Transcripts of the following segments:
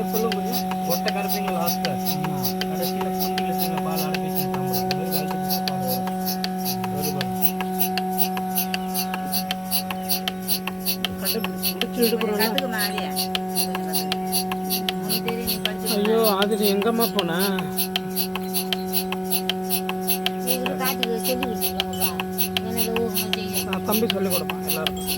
சொல்ல சொல்லும் போது ஒட்டை கருப்பீங்க கடைசியில் குண்டியில் சின்ன பால் அடைப்பிச்சு ஒரு காலத்துக்கு பால் ஒரு பால். ஐயோ ஆதிரி எங்கம்மா போனா? தம்பி சொல்லிக் கொடுப்பான் எல்லாருக்கும்.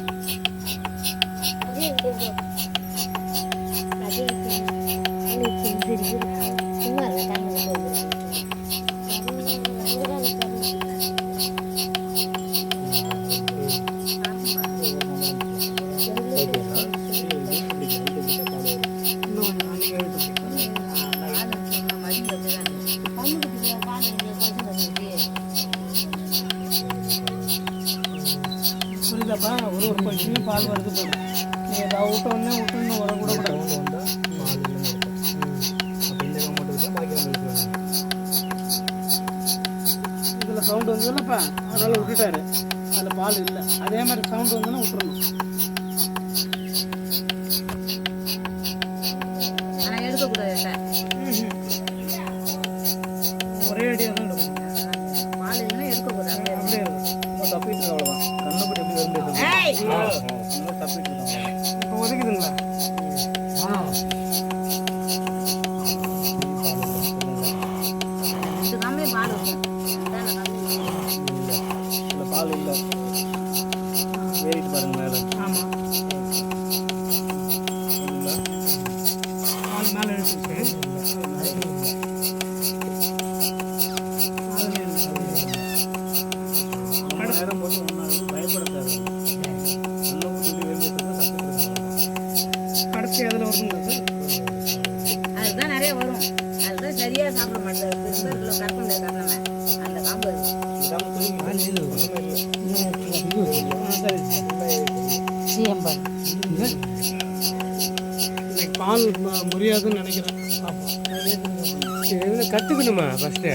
புரியுதாப்பா? ஒரு ஒரு பையனையும் பால் வருது பாரு. நீ ஏதாவது விட்ட உடனே விட்டுன்னு வர கூட கூடாது இதில் சவுண்டு வந்ததுலப்பா? அதனால விட்டுட்டாரு. அதில் பால் இல்லை. அதே மாதிரி சவுண்டு வந்ததுன்னா விட்டுறணும். ஒதுக்குதுங்களா இல்லை பால் இல்லை ஏறிட்டு பாருங்க மேலே அதுதான் சாப்பிட மாட்டேன் காரணமே அந்த காம்பு இருக்கு. பால் ம- முறியாதுன்னு நினைக்கிறேன் கற்றுக்கணுமா ஃபஸ்ட்டு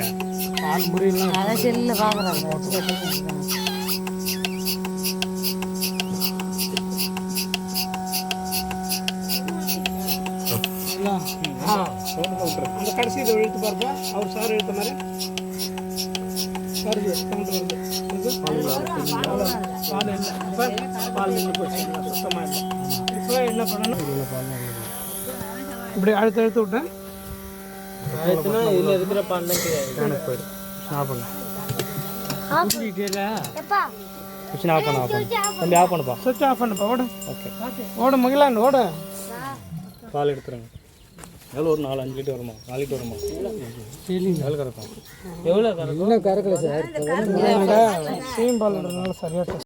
பால் முறியலாம் செல்லில் பார்க்குறாங்க அந்த கடைசி இதை இழுத்து பார்ப்பா அவர் சார் இழுத்த மாதிரி. வருது சவுண்டு வருது? பால் இல்லை. இப்போ பால் நின்று போச்சு சுத்தமாக இல்லை. இப்போ என்ன பண்ணணும்? இப்படி அழுத்த அழுத்து விட்டேன். ஆயிடுச்சுன்னா இதில் இருக்கிற பால்லாம் எனக்கு போயிடும். சாப்பிடலாம் எப்பா? மிஷின் ஆஃப் பண்ண ஆஃப் பண்ணு. தம்பி ஆஃப் பண்ணுப்பா. சுவிட்ச் ஆஃப் பண்ணுப்பா. ஓடு. ஓகே. ஓடு பால் எடுத்துருங்க. எவ்வளோ ஒரு நாலு அஞ்சு லிட்டர் வருமா? நாலு லிட்டர் வருமா? எவ்வளோ கறக்கும். எவ்வளோ கறக்கும்? சீம் பால் சரியாக